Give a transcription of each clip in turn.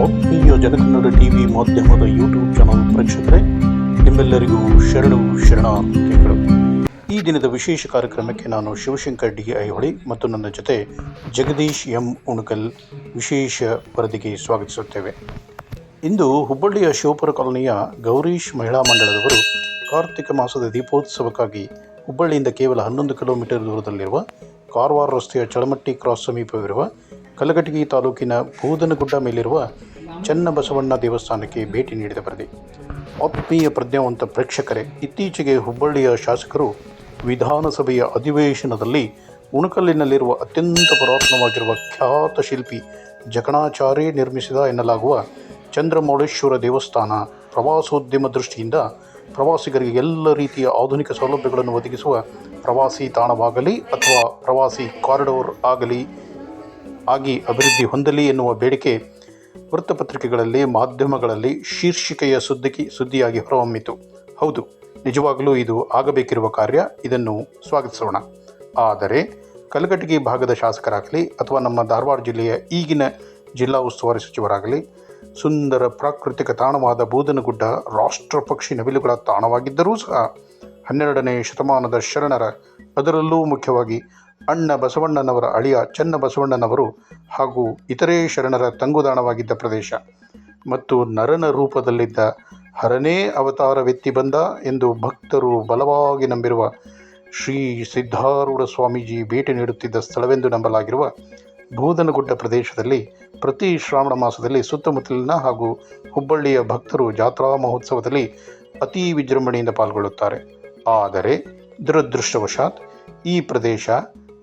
ಆತ್ಮೀಯ ಜನಕನ್ನಡ ಟಿವಿ ಮಾಧ್ಯಮದ YouTube channel ಪ್ರೇಕ್ಷಕರೇ, ನಿಮ್ಮೆಲ್ಲರಿಗೂ ಶರಣು ಶರಣಾರ್ಥಿಗಳು. ಈ ದಿನದ ವಿಶೇಷ ಕಾರ್ಯಕ್ರಮಕ್ಕೆ ನಾನು ಶಿವಶಂಕರ್ ಡಿ ಐಹೊಳಿ ಮತ್ತು ನನ್ನ ಜೊತೆ ಜಗದೀಶ್ ಎಂ ಉಣಕಲ್ ವಿಶೇಷ ವರದಿಗೆ ಸ್ವಾಗತಿಸುತ್ತೇವೆ. ಇಂದು ಹುಬ್ಬಳ್ಳಿಯ ಶಿವಪುರ ಕಾಲೋನಿಯ ಗೌರೀಶ್ ಮಹಿಳಾ ಮಂಡಳದವರು ಕಾರ್ತಿಕ ಮಾಸದ ದೀಪೋತ್ಸವಕ್ಕಾಗಿ ಹುಬ್ಬಳ್ಳಿಯಿಂದ ಕೇವಲ ಹನ್ನೊಂದು ಕಿಲೋಮೀಟರ್ ದೂರದಲ್ಲಿರುವ ಕಾರವಾರ ರಸ್ತೆಯ ಚಳಮಟ್ಟಿ ಕ್ರಾಸ್ ಸಮೀಪವಿರುವ ಕಲಘಟಗಿ ತಾಲೂಕಿನ ಬೂದನಗುಡ್ಡ ಮೇಲಿರುವ ಚನ್ನಬಸವಣ್ಣ ದೇವಸ್ಥಾನಕ್ಕೆ ಭೇಟಿ ನೀಡಿದ ವರದಿ. ಆತ್ಮೀಯ ಪ್ರಜ್ಞಾವಂತ ಪ್ರೇಕ್ಷಕರೇ, ಇತ್ತೀಚೆಗೆ ಹುಬ್ಬಳ್ಳಿಯ ಶಾಸಕರು ವಿಧಾನಸಭೆಯ ಅಧಿವೇಶನದಲ್ಲಿ ಉಣಕಲ್ಲಿನಲ್ಲಿರುವ ಅತ್ಯಂತ ಪುರಾತನವಾಗಿರುವ ಖ್ಯಾತ ಶಿಲ್ಪಿ ಜಕಣಾಚಾರ್ಯ ನಿರ್ಮಿಸಿದ ಎನ್ನಲಾಗುವ ಚಂದ್ರಮೌಳೇಶ್ವರ ದೇವಸ್ಥಾನ ಪ್ರವಾಸೋದ್ಯಮ ದೃಷ್ಟಿಯಿಂದ ಪ್ರವಾಸಿಗರಿಗೆ ಎಲ್ಲ ರೀತಿಯ ಆಧುನಿಕ ಸೌಲಭ್ಯಗಳನ್ನು ಒದಗಿಸುವ ಪ್ರವಾಸಿ ತಾಣವಾಗಲಿ ಅಥವಾ ಪ್ರವಾಸಿ ಕಾರಿಡೋರ್ ಆಗಲಿ ಆಗಿ ಅಭಿವೃದ್ಧಿ ಹೊಂದಲಿ ಎನ್ನುವ ಬೇಡಿಕೆ ವೃತ್ತಪತ್ರಿಕೆಗಳಲ್ಲಿ, ಮಾಧ್ಯಮಗಳಲ್ಲಿ ಶೀರ್ಷಿಕೆಯ ಸುದ್ದಿಗೆ ಸುದ್ದಿಯಾಗಿ ಹೊರಹೊಮ್ಮಿತು. ಹೌದು, ನಿಜವಾಗಲೂ ಇದು ಆಗಬೇಕಿರುವ ಕಾರ್ಯ, ಇದನ್ನು ಸ್ವಾಗತಿಸೋಣ. ಆದರೆ, ಕಲಘಟಗಿ ಭಾಗದ ಶಾಸಕರಾಗಲಿ ಅಥವಾ ನಮ್ಮ ಧಾರವಾಡ ಜಿಲ್ಲೆಯ ಈಗಿನ ಜಿಲ್ಲಾ ಉಸ್ತುವಾರಿ ಸಚಿವರಾಗಲಿ, ಸುಂದರ ಪ್ರಾಕೃತಿಕ ತಾಣವಾದ ಬೂದನಗುಡ್ಡ ರಾಷ್ಟ್ರ ಪಕ್ಷಿ ನವಿಲುಗಳ ತಾಣವಾಗಿದ್ದರೂ ಸಹ ಹನ್ನೆರಡನೇ ಶತಮಾನದ ಶರಣರ ಅದರಲ್ಲೂ ಮುಖ್ಯವಾಗಿ ಅಣ್ಣ ಬಸವಣ್ಣನವರ ಅಳಿಯ ಚನ್ನ ಬಸವಣ್ಣನವರು ಹಾಗೂ ಇತರೆ ಶರಣರ ತಂಗುದಾಣವಾಗಿದ್ದ ಪ್ರದೇಶ. ಮತ್ತು ನರನ ರೂಪದಲ್ಲಿದ್ದ ಹರನೇ ಅವತಾರವೆತ್ತಿ ಬಂದ ಎಂದು ಭಕ್ತರು ಬಲವಾಗಿ ನಂಬಿರುವ ಶ್ರೀ ಸಿದ್ಧಾರೂಢ ಸ್ವಾಮೀಜಿ ಭೇಟಿ ನೀಡುತ್ತಿದ್ದ ಸ್ಥಳವೆಂದು ನಂಬಲಾಗಿರುವ ಭೂದನಗುಡ್ಡ ಪ್ರದೇಶದಲ್ಲಿ ಪ್ರತಿ ಶ್ರಾವಣ ಮಾಸದಲ್ಲಿ ಸುತ್ತಮುತ್ತಲಿನ ಹಾಗೂ ಹುಬ್ಬಳ್ಳಿಯ ಭಕ್ತರು ಜಾತ್ರಾ ಮಹೋತ್ಸವದಲ್ಲಿ ಅತಿ ವಿಜೃಂಭಣೆಯಿಂದ ಪಾಲ್ಗೊಳ್ಳುತ್ತಾರೆ. ಆದರೆ ದುರದೃಷ್ಟವಶಾತ್ ಈ ಪ್ರದೇಶ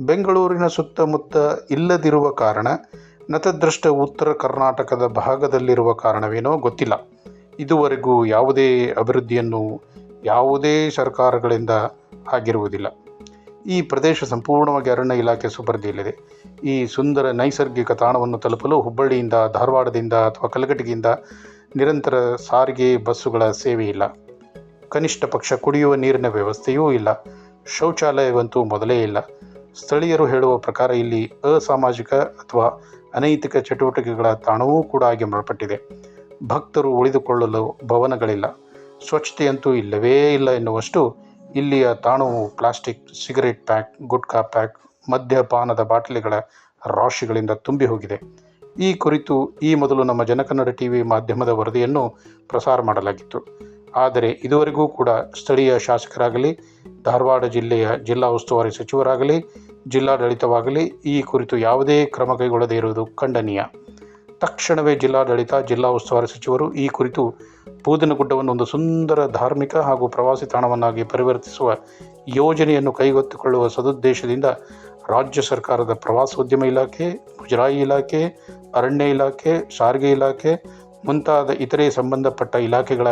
ಬೆಂಗಳೂರಿನ ಸುತ್ತಮುತ್ತ ಇಲ್ಲದಿರುವ ಕಾರಣ ನತದೃಷ್ಟ ಉತ್ತರ ಕರ್ನಾಟಕದ ಭಾಗದಲ್ಲಿರುವ ಕಾರಣವೇನೋ ಗೊತ್ತಿಲ್ಲ. ಇದುವರೆಗೂ ಯಾವುದೇ ಅಭಿವೃದ್ಧಿಯನ್ನು ಯಾವುದೇ ಸರ್ಕಾರಗಳಿಂದ ಆಗಿರುವುದಿಲ್ಲ. ಈ ಪ್ರದೇಶ ಸಂಪೂರ್ಣವಾಗಿ ಅರಣ್ಯ ಇಲಾಖೆ ಸುಪರ್ದಿಯಲ್ಲಿದೆ. ಈ ಸುಂದರ ನೈಸರ್ಗಿಕ ತಾಣವನ್ನು ತಲುಪಲು ಹುಬ್ಬಳ್ಳಿಯಿಂದ, ಧಾರವಾಡದಿಂದ ಅಥವಾ ಕಲಘಟಗಿಯಿಂದ ನಿರಂತರ ಸಾರಿಗೆ ಬಸ್ಸುಗಳ ಸೇವೆ ಇಲ್ಲ. ಕನಿಷ್ಠ ಪಕ್ಷ ಕುಡಿಯುವ ನೀರಿನ ವ್ಯವಸ್ಥೆಯೂ ಇಲ್ಲ. ಶೌಚಾಲಯವಂತೂ ಮೊದಲೇ ಇಲ್ಲ. ಸ್ಥಳೀಯರು ಹೇಳುವ ಪ್ರಕಾರ ಇಲ್ಲಿ ಅಸಾಮಾಜಿಕ ಅಥವಾ ಅನೈತಿಕ ಚಟುವಟಿಕೆಗಳ ತಾಣವೂ ಕೂಡ ಆಗಿ ಮಾರ್ಪಟ್ಟಿದೆ ಭಕ್ತರು ಉಳಿದುಕೊಳ್ಳಲು ಭವನಗಳಿಲ್ಲ. ಸ್ವಚ್ಛತೆಯಂತೂ ಇಲ್ಲವೇ ಇಲ್ಲ ಎನ್ನುವಷ್ಟು ಇಲ್ಲಿಯ ತಾಣವು plastic, cigarette pack, gutka pack, ಮದ್ಯಪಾನದ ಬಾಟಲಿಗಳ ರಾಶಿಗಳಿಂದ ತುಂಬಿ ಹೋಗಿದೆ. ಈ ಕುರಿತು ಈ ಮೊದಲು ನಮ್ಮ ಜನಕನ್ನಡ ಟಿ ವಿ ಮಾಧ್ಯಮದ ವರದಿಯನ್ನು ಪ್ರಸಾರ ಮಾಡಲಾಗಿತ್ತು. ಆದರೆ ಇದುವರೆಗೂ ಕೂಡ ಸ್ಥಳೀಯ ಶಾಸಕರಾಗಲಿ, ಧಾರವಾಡ ಜಿಲ್ಲೆಯ ಜಿಲ್ಲಾ ಉಸ್ತುವಾರಿ ಸಚಿವರಾಗಲಿ, ಜಿಲ್ಲಾಡಳಿತವಾಗಲಿ ಈ ಕುರಿತು ಯಾವುದೇ ಕ್ರಮ ಕೈಗೊಳ್ಳದೇ ಇರುವುದು ಖಂಡನೀಯ. ತಕ್ಷಣವೇ ಜಿಲ್ಲಾಡಳಿತ, ಜಿಲ್ಲಾ ಉಸ್ತುವಾರಿ ಸಚಿವರು ಈ ಕುರಿತು ಬೂದನಗುಡ್ಡವನ್ನು ಒಂದು ಸುಂದರ ಧಾರ್ಮಿಕ ಹಾಗೂ ಪ್ರವಾಸಿ ತಾಣವನ್ನಾಗಿ ಪರಿವರ್ತಿಸುವ ಯೋಜನೆಯನ್ನು ಕೈಗೆತ್ತಿಕೊಳ್ಳುವ ಸದುದ್ದೇಶದಿಂದ ರಾಜ್ಯ ಸರ್ಕಾರದ ಪ್ರವಾಸೋದ್ಯಮ ಇಲಾಖೆ, ಮುಜರಾಯಿ ಇಲಾಖೆ, ಅರಣ್ಯ ಇಲಾಖೆ, ಸಾರಿಗೆ ಇಲಾಖೆ ಮುಂತಾದ ಇತರೆ ಸಂಬಂಧಪಟ್ಟ ಇಲಾಖೆಗಳ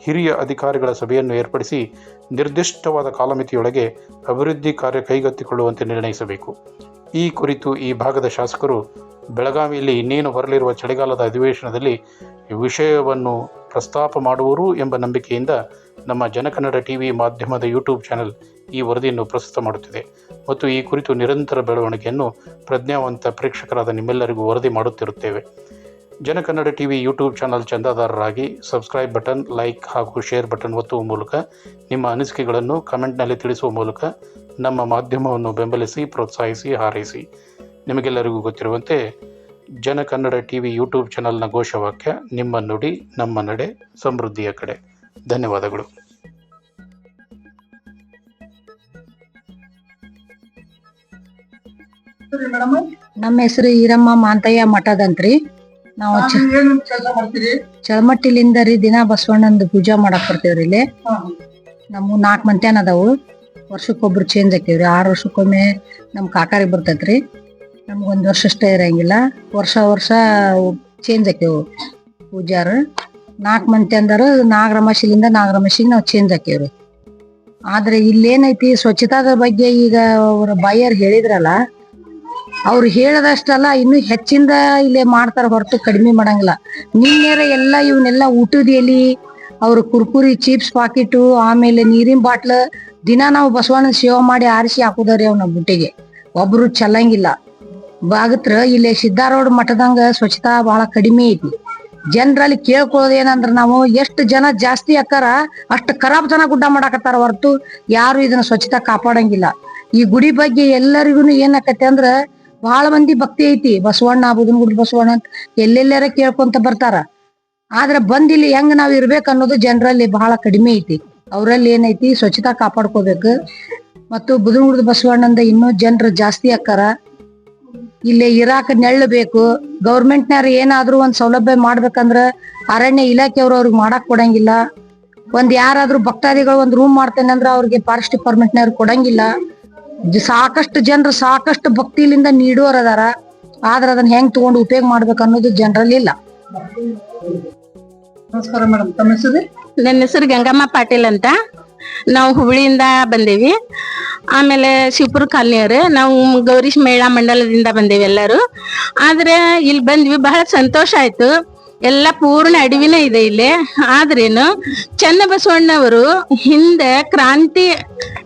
ಹಿರಿಯ ಅಧಿಕಾರಿಗಳ ಸಭೆಯನ್ನು ಏರ್ಪಡಿಸಿ ನಿರ್ದಿಷ್ಟವಾದ ಕಾಲಮಿತಿಯೊಳಗೆ ಅಭಿವೃದ್ಧಿ ಕಾರ್ಯ ಕೈಗೆತ್ತಿಕೊಳ್ಳುವಂತೆ ನಿರ್ಣಯಿಸಬೇಕು. ಈ ಕುರಿತು ಈ ಭಾಗದ ಶಾಸಕರು ಬೆಳಗಾವಿಯಲ್ಲಿ ಇನ್ನೇನು ಬರಲಿರುವ ಚಳಿಗಾಲದ ಅಧಿವೇಶನದಲ್ಲಿ ವಿಷಯವನ್ನು ಪ್ರಸ್ತಾಪ ಮಾಡುವರು ಎಂಬ ನಂಬಿಕೆಯಿಂದ ನಮ್ಮ ಜನಕನ್ನಡ ಟಿ ವಿ ಮಾಧ್ಯಮದ ಯೂಟ್ಯೂಬ್ ಚಾನೆಲ್ ಈ ವರದಿಯನ್ನು ಪ್ರಸ್ತುತ ಮಾಡುತ್ತಿದೆ. ಮತ್ತು ಈ ಕುರಿತು ನಿರಂತರ ಬೆಳವಣಿಗೆಯನ್ನು ಪ್ರಜ್ಞಾವಂತ ಪ್ರೇಕ್ಷಕರಾದ ನಿಮ್ಮೆಲ್ಲರಿಗೂ ವರದಿ ಮಾಡುತ್ತಿರುತ್ತೇವೆ. Janakannada T V YouTube channel ಚಂದಾದಾರರಾಗಿ subscribe button like ಹಾಗೂ ಶೇರ್ ಬಟನ್ ಒತ್ತುವ ಮೂಲಕ ನಿಮ್ಮ ಅನಿಸಿಕೆಗಳನ್ನು ಕಮೆಂಟ್ನಲ್ಲಿ ತಿಳಿಸುವ ಮೂಲಕ ನಮ್ಮ ಮಾಧ್ಯಮವನ್ನು ಬೆಂಬಲಿಸಿ, ಪ್ರೋತ್ಸಾಹಿಸಿ, ಹಾರೈಸಿ. ನಿಮಗೆಲ್ಲರಿಗೂ ಗೊತ್ತಿರುವಂತೆ ಜನಕನ್ನಡ ಟಿ ವಿ ಯೂಟ್ಯೂಬ್ ಚಾನಲ್ನ ಘೋಷವಾಕ್ಯ, ನಿಮ್ಮ ನುಡಿ, ನಮ್ಮ ನಡೆ, ಸಮೃದ್ಧಿಯ ಕಡೆ. ಧನ್ಯವಾದಗಳು. ನಮ್ಮ ಹೆಸರು ಈರಮ್ಮ ಮಾಂತಯ್ಯ ಮಠದಂತ್ರಿ. ನಾವು ಚಳಮಟ್ಟಿಲಿಂದ ರೀ ದಿನ ಬಸವಣ್ಣಂದು ಪೂಜಾ ಮಾಡಕ್ ಬರ್ತೇವ್ರಿ ಇಲ್ಲಿ. ನಮ್ಮ ನಾಲ್ಕು ಮಂತ್ಯಾನ ಅದಾವು. ವರ್ಷಕ್ಕೊಬ್ರು ಚೇಂಜ್ ಆಕೇವ್ರಿ ಆರು ವರ್ಷಕ್ಕೊಮ್ಮೆ ನಮ್ ಕಾಕಾರಿ ಬರ್ತೈತ್ರಿ. ನಮ್ಗೊಂದ್ ಒಂದ್ ವರ್ಷ ಅಷ್ಟೇ ಇರಂಗಿಲ್ಲ. ವರ್ಷ ವರ್ಷ ಚೇಂಜ್ ಆಕೇವು ಪೂಜಾರ. ನಾಲ್ಕು ಮಂದಿ ಅಂದಾರ ನಾಗರಮಶಿಲಿಂದ ನಾಗರಮಶಿಗೆ ನಾವು ಚೇಂಜ್ ಆಕೇವ್ರಿ ಆದ್ರೆ ಇಲ್ಲೇನೈತಿ ಸ್ವಚ್ಛತಾದ ಬಗ್ಗೆ ಈಗ ಅವ್ರ ಬಾಯರ್ ಹೇಳಿದ್ರಲ್ಲ ಅವ್ರು ಹೇಳದಷ್ಟಲ್ಲ, ಇನ್ನು ಹೆಚ್ಚಿಂದ ಇಲ್ಲೇ ಮಾಡ್ತಾರ ಹೊರತು ಕಡಿಮೆ ಮಾಡಂಗಿಲ್ಲ. ನಿನ್ನೆರ ಎಲ್ಲ ಇವನ್ನೆಲ್ಲ ಊಟದ ಎಲಿ ಅವ್ರ ಕುರ್ಕುರಿ ಚಿಪ್ಸ್ ಪಾಕಿಟು ಆಮೇಲೆ ನೀರಿನ ಬಾಟ್ಲ್ ದಿನ ನಾವು ಬಸವಣ್ಣ ಸೇವ ಮಾಡಿ ಆರಿಸಿ ಹಾಕುದ್ರಿ ಅವ್ನ ಬುಟ್ಟಿಗೆ. ಒಬ್ರು ಚಲ್ಲಂಗಿಲ್ಲ. ಬಾಗತ್ರ ಇಲ್ಲಿ ಸಿದ್ದಾರೋಡ್ ಮಠದಂಗ ಸ್ವಚ್ಛತಾ ಬಹಳ ಕಡಿಮೆ ಐತಿ. ಜನರಲ್ಲಿ ಕೇಳ್ಕೊಳ್ಳೋದು ಏನಂದ್ರ ನಾವು ಎಷ್ಟು ಜನ ಜಾಸ್ತಿ ಅಕ್ಕಾರ, ಅಷ್ಟು ಖರಾಬ್ ಜನ ಗುಡ್ಡ ಮಾಡಾಕತ್ತಾರ ಹೊರತು ಯಾರು ಇದನ್ನ ಸ್ವಚ್ಛತಾ ಕಾಪಾಡಂಗಿಲ್ಲ. ಈ ಗುಡಿ ಬಗ್ಗೆ ಎಲ್ಲರಿಗೂ ಏನಾಕತ್ತೆ ಅಂದ್ರ ಬಹಳ ಮಂದಿ ಭಕ್ತಿ ಐತಿ, ಬಸವಣ್ಣ ಬುದನಗುಡಿ ಬಸವಣ್ಣ ಅಂತ ಎಲ್ಲೆಲ್ಲಾರ ಕೇಳ್ಕೊಂತ ಬರ್ತಾರ. ಆದ್ರ ಬಂದ್ ಇಲ್ಲಿ ಹೆಂಗ್ ನಾವ್ ಇರ್ಬೇಕು ಅನ್ನೋದು ಜನರಲ್ಲಿ ಬಹಳ ಕಡಿಮೆ ಐತಿ. ಅವರಲ್ಲಿ ಏನೈತಿ ಸ್ವಚ್ಛತಾ ಕಾಪಾಡ್ಕೋಬೇಕು. ಮತ್ತು ಬುದನಗುಡಿ ಬಸವಣ್ಣಂದ ಇನ್ನೂ ಜನರು ಜಾಸ್ತಿ ಆಕಾರ ಇಲ್ಲಿ ಇರಾಕ ನೆಳ್ಳು ಬೇಕು. ಗೌರ್ಮೆಂಟ್ನಾರ ಏನಾದ್ರೂ ಒಂದ್ ಸೌಲಭ್ಯ ಮಾಡ್ಬೇಕಂದ್ರ ಅರಣ್ಯ ಇಲಾಖೆಯವ್ರು ಅವ್ರಿಗೆ ಮಾಡಕ್ ಕೊಡಂಗಿಲ್ಲ. ಒಂದ್ ಯಾರಾದ್ರೂ ಭಕ್ತಾದಿಗಳು ಒಂದ್ ರೂಮ್ ಮಾಡ್ತೇನೆ ಅಂದ್ರ ಅವ್ರಿಗೆ ಫಾರೆಸ್ಟ್ ಡಿಪಾರ್ಟ್ಮೆಂಟ್ನವ್ರು ಕೊಡಂಗಿಲ್ಲ. ಸಾಕಷ್ಟು ಜನರು ಸಾಕಷ್ಟು ಭಕ್ತಿಲಿಂದ ನೀಡೋರ್ ಅದಾರ. ಆದ್ರ ಅದನ್ನ ಹೆಂಗ್ ತಗೊಂಡು ಉಪಯೋಗ ಮಾಡ್ಬೇಕು ಅನ್ನೋದು ಜನರಲ್ಲಿ ಇಲ್ಲ. ನಮಸ್ಕಾರ ಮೇಡಮ್ ತಮ್ಮ ಹೆಸರು? ನನ್ನ ಹೆಸರು ಗಂಗಮ್ಮ ಪಾಟೀಲ್ ಅಂತ. ನಾವು ಹುಬ್ಳಿಯಿಂದ ಬಂದೇವಿ. ಆಮೇಲೆ ಶಿವಪುರ ಕಾಲನಿಯವರು ನಾವು ಗೌರೀಶ್ ಮಹಿಳಾ ಮಂಡಲದಿಂದ ಬಂದೇವಿ ಎಲ್ಲರೂ. ಆದ್ರೆ ಇಲ್ಲಿ ಬಂದ್ವಿ, ಬಹಳ ಸಂತೋಷ ಆಯ್ತು. ಎಲ್ಲ ಪೂರ್ಣ ಅಡವಿನೇ ಇದೆ ಇಲ್ಲಿ. ಆದ್ರೇನು, ಚನ್ನಬಸವಣ್ಣವರು ಹಿಂದೆ ಕ್ರಾಂತಿ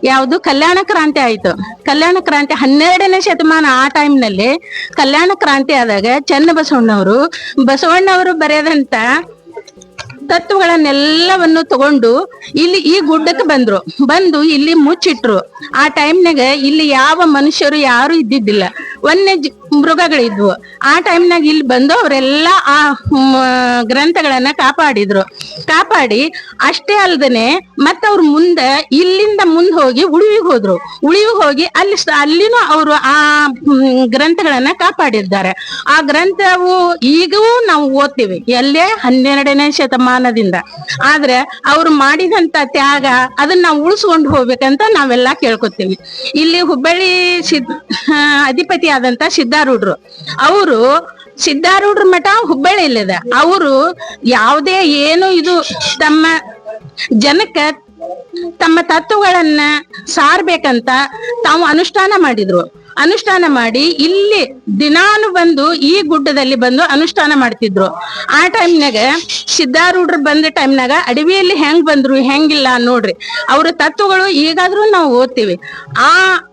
ಯಾವುದು? ಕಲ್ಯಾಣ ಕ್ರಾಂತಿ ಆಯ್ತು. ಕಲ್ಯಾಣ ಕ್ರಾಂತಿ ಹನ್ನೆರಡನೇ ಶತಮಾನ ಆ ಟೈಮ್ನಲ್ಲಿ ಕಲ್ಯಾಣ ಕ್ರಾಂತಿ ಆದಾಗ ಚನ್ನಬಸವಣ್ಣವರು ಬಸವಣ್ಣವರು ಬರೆಯದಂತ ತತ್ವಗಳನ್ನೆಲ್ಲವನ್ನು ತಗೊಂಡು ಇಲ್ಲಿ ಈ ಗುಡ್ಡಕ್ಕೆ ಬಂದ್ರು. ಬಂದು ಇಲ್ಲಿ ಮುಚ್ಚಿಟ್ರು. ಆ ಟೈಮ್ನಾಗ ಇಲ್ಲಿ ಯಾವ ಮನುಷ್ಯರು ಯಾರು ಇದ್ದಿದ್ದಿಲ್ಲ. ವನ್ಯ ಮೃಗಗಳಿದ್ವು. ಆ ಟೈಮ್ನಾಗ ಇಲ್ಲಿ ಬಂದು ಅವರೆಲ್ಲ ಆ ಗ್ರಂಥಗಳನ್ನ ಕಾಪಾಡಿದ್ರು. ಕಾಪಾಡಿ ಅಷ್ಟೇ ಅಲ್ದನೆ ಮತ್ತವ್ರ ಮುಂದೆ ಇಲ್ಲಿಂದ ಮುಂದೆ ಹೋಗಿ ಉಳಿವಿಗೆ ಹೋದ್ರು. ಉಳಿವಿಗೆ ಹೋಗಿ ಅಲ್ಲಿ ಅಲ್ಲಿನೂ ಅವರು ಆ ಗ್ರಂಥಗಳನ್ನ ಕಾಪಾಡಿದ್ದಾರೆ. ಆ ಗ್ರಂಥವು ಈಗೂ ನಾವು ಓದ್ತೀವಿ. ಎಲ್ಲೇ ಹನ್ನೆರಡನೇ ಶತಮಾನದಿಂದ. ಆದ್ರೆ ಅವ್ರು ಮಾಡಿದಂತ ತ್ಯಾಗ ಅದನ್ನ ನಾವು ಉಳಿಸ್ಕೊಂಡು ಹೋಗ್ಬೇಕಂತ ನಾವೆಲ್ಲ ಕೇಳ್ಕೊತೀವಿ. ಇಲ್ಲಿ ಹುಬ್ಬಳ್ಳಿ ಸಿದ್ ಅಧಿಪತಿ ಆದಂತ ಸಿದ್ಧಾರೂಢರು ಅವರು ಸಿದ್ಧಾರೂಢರ ಮಠ ಹುಬ್ಬಳ್ಳಿಯಲ್ಲಿದೆ ಅವರು ಯಾವುದೇ ಏನು ಇದು ತಮ್ಮ ಜನಕ್ಕ ತಮ್ಮ ತತ್ವಗಳನ್ನ ಸಾರ್ಬೇಕಂತ ತಾವು ಅನುಷ್ಠಾನ ಮಾಡಿದ್ರು. ಅನುಷ್ಠಾನ ಮಾಡಿ ಇಲ್ಲಿ ದಿನಾನು ಬಂದು ಈ ಗುಡ್ಡದಲ್ಲಿ ಬಂದು ಅನುಷ್ಠಾನ ಮಾಡ್ತಿದ್ರು. ಆ ಟೈಮ್ನಾಗ ಸಿದ್ಧಾರೂಢರು ಬಂದ ಟೈಮ್ನಾಗ ಅಡವಿಯಲ್ಲಿ ಹೆಂಗ್ ಬಂದ್ರು, ಹೆಂಗಿಲ್ಲ ನೋಡ್ರಿ. ಅವ್ರ ತತ್ವಗಳು ಈಗಾದ್ರೂ ನಾವು ಓದ್ತೀವಿ. ಆ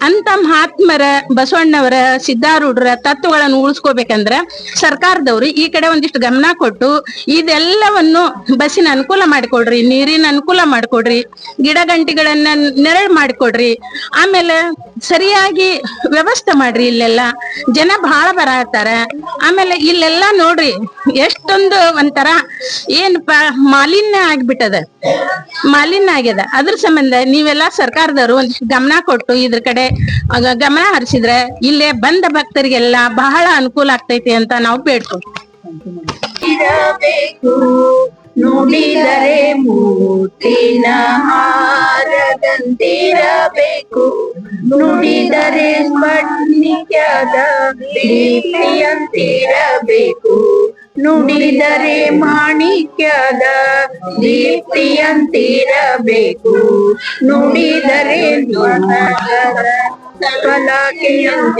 ಅಂತ ಮಹಾತ್ಮರ, ಬಸವಣ್ಣವರ, ಸಿದ್ಧಾರೂಢರ ತತ್ವಗಳನ್ನು ಉಳಿಸ್ಕೋಬೇಕಂದ್ರ ಸರ್ಕಾರದವರು ಈ ಕಡೆ ಒಂದಿಷ್ಟು ಗಮನ ಕೊಟ್ಟು ಇದೆಲ್ಲವನ್ನು ಬಸ್ಸಿನ ಅನುಕೂಲ ಮಾಡಿಕೊಡ್ರಿ, ನೀರಿನ ಅನುಕೂಲ ಮಾಡಿಕೊಡ್ರಿ ಗಿಡ ಗಂಟಿಗಳನ್ನ ನೆರಳು ಮಾಡಿಕೊಡ್ರಿ. ಆಮೇಲೆ ಸರಿಯಾಗಿ ವ್ಯವಸ್ಥೆ ಮಾಡ್ರಿ ಇಲ್ಲೆಲ್ಲ. ಜನ ಬಹಳ ಬರತ್ತಾರ ಆಮೇಲೆ ಇಲ್ಲೆಲ್ಲಾ ನೋಡ್ರಿ, ಎಷ್ಟೊಂದು ಒಂಥರ ಏನಪ್ಪಾ, ಮಾಲಿನ್ಯ ಆಗ್ಬಿಟ್ಟದ. ಮಾಲಿನ್ಯ ಆಗ್ಯದ. ಅದ್ರ ಸಂಬಂಧ ನೀವೆಲ್ಲಾ ಸರ್ಕಾರದವರು ಒಂದಿಷ್ಟು ಗಮನ ಕೊಟ್ಟು ಇದ್ರ ಕಡೆ ಗಮನ ಹರಿಸಿದ್ರೆ ಇಲ್ಲೇ ಬಂದ ಭಕ್ತರಿಗೆಲ್ಲ ಬಹಳ ಅನುಕೂಲ ಆಗ್ತೈತಿ ಅಂತ ನಾವು ಬೇಡ್ಕೊ ನುಡಿದರೆ ಮೂರ್ತಿನ ಹಾರದಂತಿರಬೇಕು. ನುಡಿದರೆ ಸ್ಫಟಿಕದ ದೀಪ್ತಿಯಂತಿರಬೇಕು. ನುಡಿದರೆ ಮಾಣಿಕ್ಯದ ದೀಪ್ತಿಯಂತಿರಬೇಕು. ನುಡಿದರೆ ಕಲಾಕೆಯಂತಿರಬೇಕು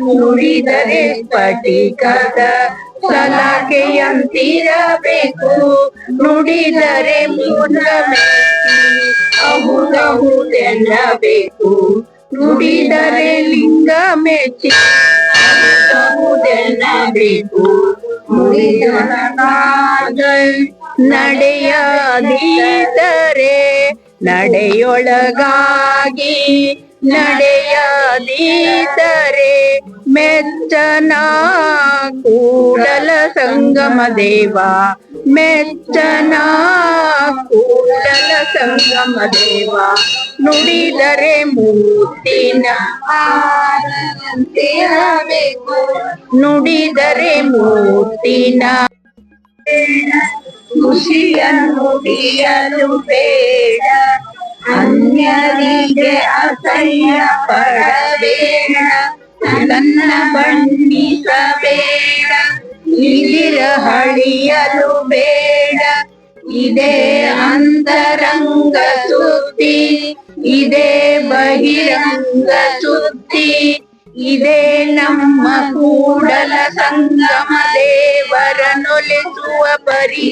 ನುಡಿದರೆ ಸ್ಫಟಿಕದ ಕಲಾಕೆಯಂತಿರಬೇಕು ನುಡಿದರೆ ಮುದಮೆಚ್ಚಿ ಅಹುದಹುದೆನ್ನಬೇಕು ನುಡಿದರೆ ಲಿಂಗ ಮೆಚ್ಚಿ ಅಹುದಹುದೆನ್ನಬೇಕು ನಡೆಯದಿದ್ದರೆ ನಡೆಯೊಳಗಾಗಿ ನಡೆಯದಿದ್ದರೆ. ಮೆಚ್ಚನ ಕೂಡಲ ಸಂಗಮ ದೇವ. ಮೆಚ್ಚನ ಕೂಡಲ ಸಂಗಮ ದೇವ. ನುಡಿದರೆ ಮೂರ್ತಿನ ಹಾರದಂತಿರಬೇಕು ನುಡಿದರೆ ಮೂರ್ತಿನ ಖುಷಿಯ ನುಡಿಯಲು ಬೇಡ. ಅನ್ಯರಿಗೆ ಅಸಹ್ಯ ಪಡಬೇಡ. ತನ್ನ ಬಣ್ಣಿಸಬೇಡ ಇದಿರ ಹಳಿಯಲು ಬೇಡ. ಇದೇ ಅಂತರಂಗ ಸುದ್ದಿ, ಇದೇ ಬಹಿರಂಗ ಸುದ್ದಿ, ಇದೇ ನಮ್ಮ ಕೂಡಲ ಸಂಗಮ ದೇವರನೊಲಿಸುವ ಪರಿ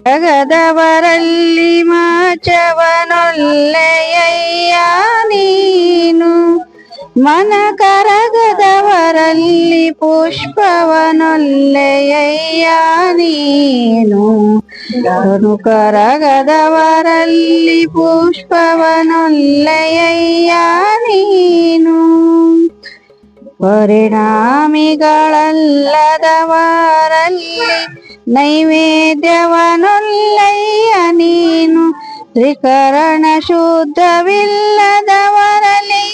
ಜಗದವರಲ್ಲಿ ಮಾಚವನೊಲ್ಲೆಯಯ್ಯ ನೀನು. ಮನ ಕರಗದವರಲ್ಲಿ ಪುಷ್ಪವನೊಲ್ಲೆಯ ನೀನು. ಮನು ಕರಗದವರಲ್ಲಿ ಪುಷ್ಪವನೊಲ್ಲೆಯ ನೀನು. ಪರಿಣಾಮಿಗಳಲ್ಲದವರಲ್ಲಿ ನೈವೇದ್ಯವನೊಲ್ಲಯ್ಯ ನೀನು. ತ್ರಿಕರಣ ಶುದ್ಧವಿಲ್ಲದವರಲಿ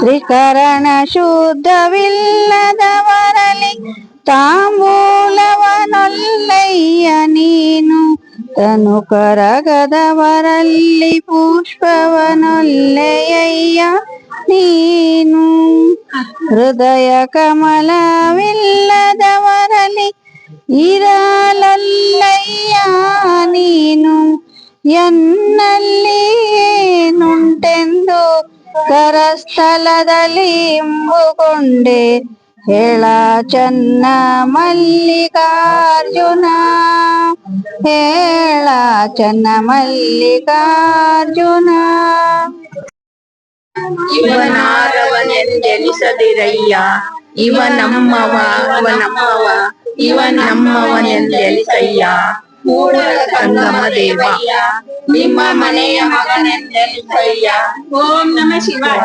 ತ್ರಿಕರಣ ಶುದ್ಧವಿಲ್ಲದವರಲಿ ತಾಂಬೂಲವನೊಲ್ಲಯ್ಯ ನೀನು ತನು ಕರಗದವರಲ್ಲಿ ಪುಷ್ಪವನೊಲ್ಲೆಯಯ್ಯ ನೀನು. ಹೃದಯ ಕಮಲವಿಲ್ಲದವರಲಿ ಇರಲಲ್ಲಯ್ಯ ನೀನು. ಎನ್ನಲ್ಲಿ ನುಂಟೆಂದು ಕರಸ್ಥಲದಲ್ಲಿ ಇಂಬುಕೊಂಡೆ ಹೇಳ ಚನ್ನ ಮಲ್ಲಿಕಾರ್ಜುನ. ಹೇಳ ಚನ್ನ ಮಲ್ಲಿಕಾರ್ಜುನ. ಇವನಾರವನೆಂದೆನಿಸದಿರಯ್ಯ ಇವ ನಮ್ಮವ ಇವ ನಮ್ಮವ, ಇವ ನಮ್ಮವನೆಂದೆನಿಸಯ್ಯ. ಕೂಡಲ ಸಂಗಮ ದೇವ. ನಿಮ್ಮ ಮನೆಯ ಮಗನೆಂದೆನಿಸಯ್ಯ ಓಂ ನಮ ಶಿವಾಯ.